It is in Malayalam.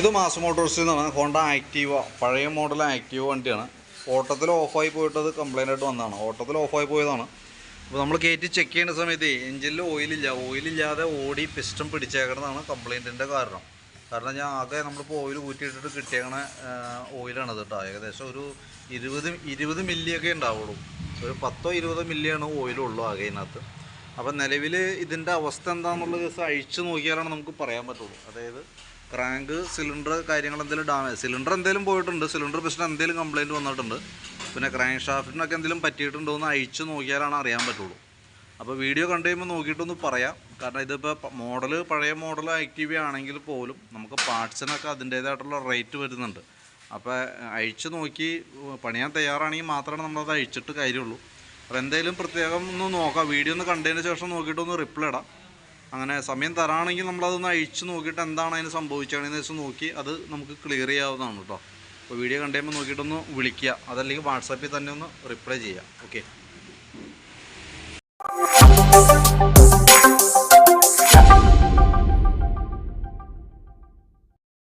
ഇത് മാസ് മോട്ടോഴ്സിൽ നിന്നാണ് ഹോണ്ട ആക്റ്റീവ പഴയ മോഡൽ ആക്റ്റീവ വണ്ടിയാണ്. ഓട്ടത്തിൽ ഓഫായി പോയിട്ട് അത് കംപ്ലൈന്റ് ആയിട്ട് വന്നതാണ്. ഓട്ടത്തിൽ ഓഫായി പോയതാണ്. അപ്പോൾ നമ്മൾ കയറ്റി ചെക്ക് ചെയ്യുന്ന സമയത്ത് എഞ്ചിനിൽ ഓയിലില്ല ഓയിലില്ലാതെ ഓടി പിസ്റ്റം പിടിച്ചേക്കണതാണ് കംപ്ലൈന്റിന്റെ കാരണം. കാരണം ഞാൻ ആകെ നമ്മളിപ്പോൾ ഓയിൽ ഊറ്റിയിട്ടിട്ട് കിട്ടിയേക്കണ ഓയിലാണ് കേട്ടോ ഏകദേശം ഒരു ഇരുപത് ഇരുപത് മില്ലിയൊക്കെ ഉണ്ടാവുള്ളൂ. ഒരു പത്തോ ഇരുപതോ മില്ലിയാണ് ഓയിലുള്ളൂ ആകെ ഇതിനകത്ത്. അപ്പം നിലവിൽ ഇതിന്റെ അവസ്ഥ എന്താണെന്നുള്ള ദിവസം അഴിച്ചു നോക്കിയാലാണ് നമുക്ക് പറയാൻ പറ്റുള്ളൂ. അതായത് ക്രാങ്ക് സിലിണ്ടർ കാര്യങ്ങൾ എന്തെങ്കിലും ഡാമേജ്. സിലിണ്ടർ എന്തെങ്കിലും പോയിട്ടുണ്ട്. സിലിണ്ടർ പിസ്റ്റൺ എന്തെങ്കിലും കംപ്ലയിന്റ് വന്നിട്ടുണ്ട്. പിന്നെ ക്രാങ്ക് ഷാഫ്റ്റിനൊക്കെ എന്തെങ്കിലും പറ്റിയിട്ടുണ്ടോ എന്ന് അഴിച്ചു നോക്കിയാലാണ് അറിയാൻ പറ്റുള്ളൂ. അപ്പോൾ വീഡിയോ കണ്ടു കഴിയുമ്പോൾ നോക്കിയിട്ടൊന്ന് പറയാം. കാരണം ഇതിപ്പോൾ മോഡൽ പഴയ മോഡൽ ആക്റ്റീവ് ആണെങ്കിൽ പോലും നമുക്ക് പാർട്സിനൊക്കെ അതിന്റേതായിട്ടുള്ള റേറ്റ് വരുന്നുണ്ട്. അപ്പോൾ അഴിച്ചു നോക്കി പണിയാൻ തയ്യാറാണെങ്കിൽ മാത്രമേ നമ്മളത് അഴിച്ചിട്ട് കാര്യമുള്ളൂ. അപ്പോൾ എന്തെങ്കിലും പ്രത്യേകം ഒന്ന് നോക്കാം. വീഡിയോ ഒന്ന് കണ്ടതിന് ശേഷം നോക്കിയിട്ടൊന്ന് റിപ്ലൈ ഇടാം. അങ്ങനെ സമയം തരാണെങ്കിൽ നമ്മളതൊന്ന് അഴിച്ചു നോക്കിയിട്ട് എന്താണ് അതിന് സംഭവിച്ചതെന്ന് വെച്ച് നോക്കി അത് നമുക്ക് ക്ലിയർ ചെയ്യാവുന്നതാണ് കേട്ടോ. അപ്പോൾ വീഡിയോ കണ്ടുമ്പോൾ നോക്കിയിട്ടൊന്ന് വിളിക്കുക. അതല്ലെങ്കിൽ വാട്സാപ്പിൽ തന്നെ ഒന്ന് റിപ്ലൈ ചെയ്യുക. ഓക്കെ